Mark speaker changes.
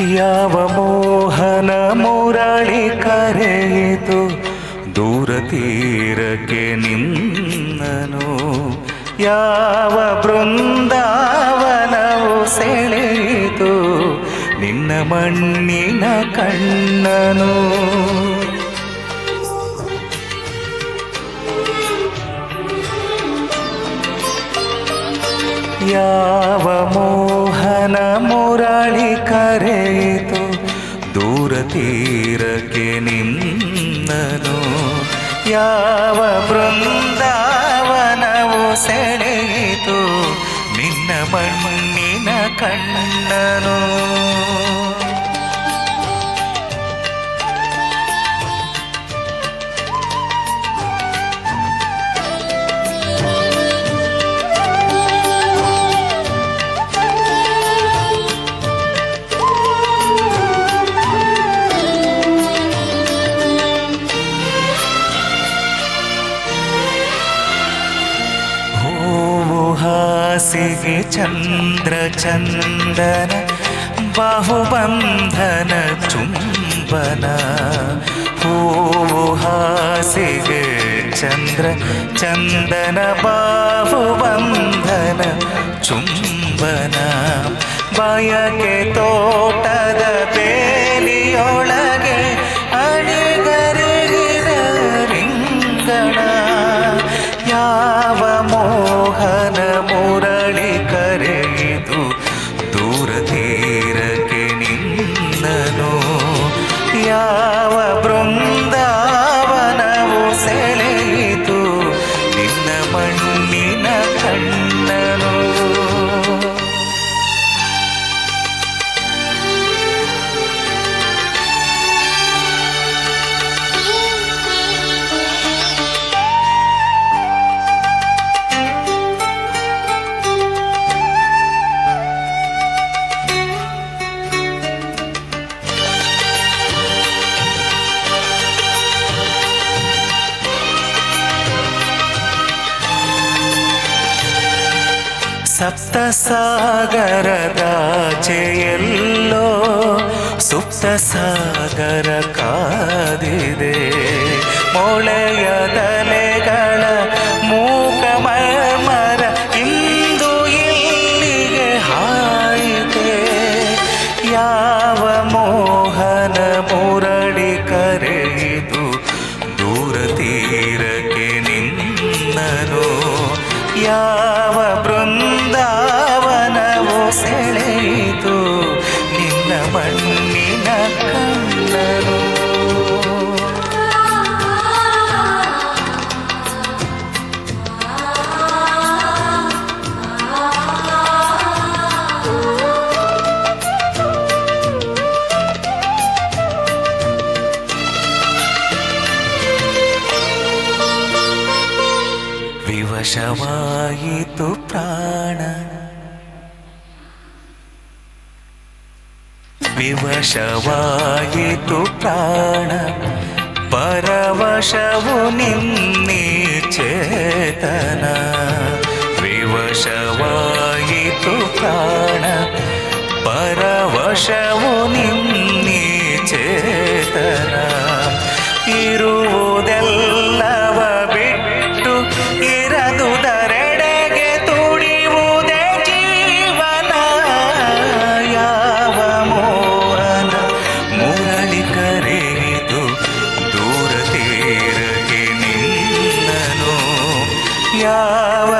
Speaker 1: ಯಾವ ಮೋಹನ ಮುರಳಿ ಕರೆಯಿತು? ದೂರ ತೀರಕ್ಕೆ ನಿನ್ನನು. ಯಾವ ಬೃಂದಾವನವು ಸೆಳೆಯಿತು? ನಿನ್ನ ಮಣ್ಣಿನ ಕಣ್ಣನು. ಯಾವ ಮೋಹನ ಮುರಳಿ ಕರೆಯಿತು ದೂರ ತೀರಕ್ಕೆ ನಿನ್ನನು. ಯಾವ ಬೃಂದಾವನವು ಸೆಳೆಯಿತು ನಿನ್ನ ಮಣ್ಣಿನ ಕಣ್ಣನು. सिग चन्द्र चन्दन बाहुवन्दन चुम्बन हुहासिग चन्द्र चन्दन बाहुवन्दन चुम्बन बय तोटदबेलियो say. ಸಪ್ತ ಸಾಗರದಾಚೆಯಲ್ಲೋ ಸುಪ್ತ ಸಾಗರ ಕಾದಿದೆ. ಮೊಳೆಯದಲೆಗಳ ಮೂಕ ಮರ ಇಂದು ಇಲ್ಲಿಗೆ ಹಾಯಿದೆ ಯಾವ ಮೋಹನ ಮುರಳಿ ಕರೆಯಿತು? ದೂರ ತೀರಕ್ಕೆ ನಿನ್ನನು? ಯಾವ ಮಣ್ಣಿನ ಕಣ್ಣನು ವಿವಶವಾಯಿತು ಪ್ರಾಣ వివశవాయితు ప్రాణ పరవశవు నిన్ని చేతన వివశవాయితు ప్రాణ పరవశవు నిన్ని చేతన ಯಾವ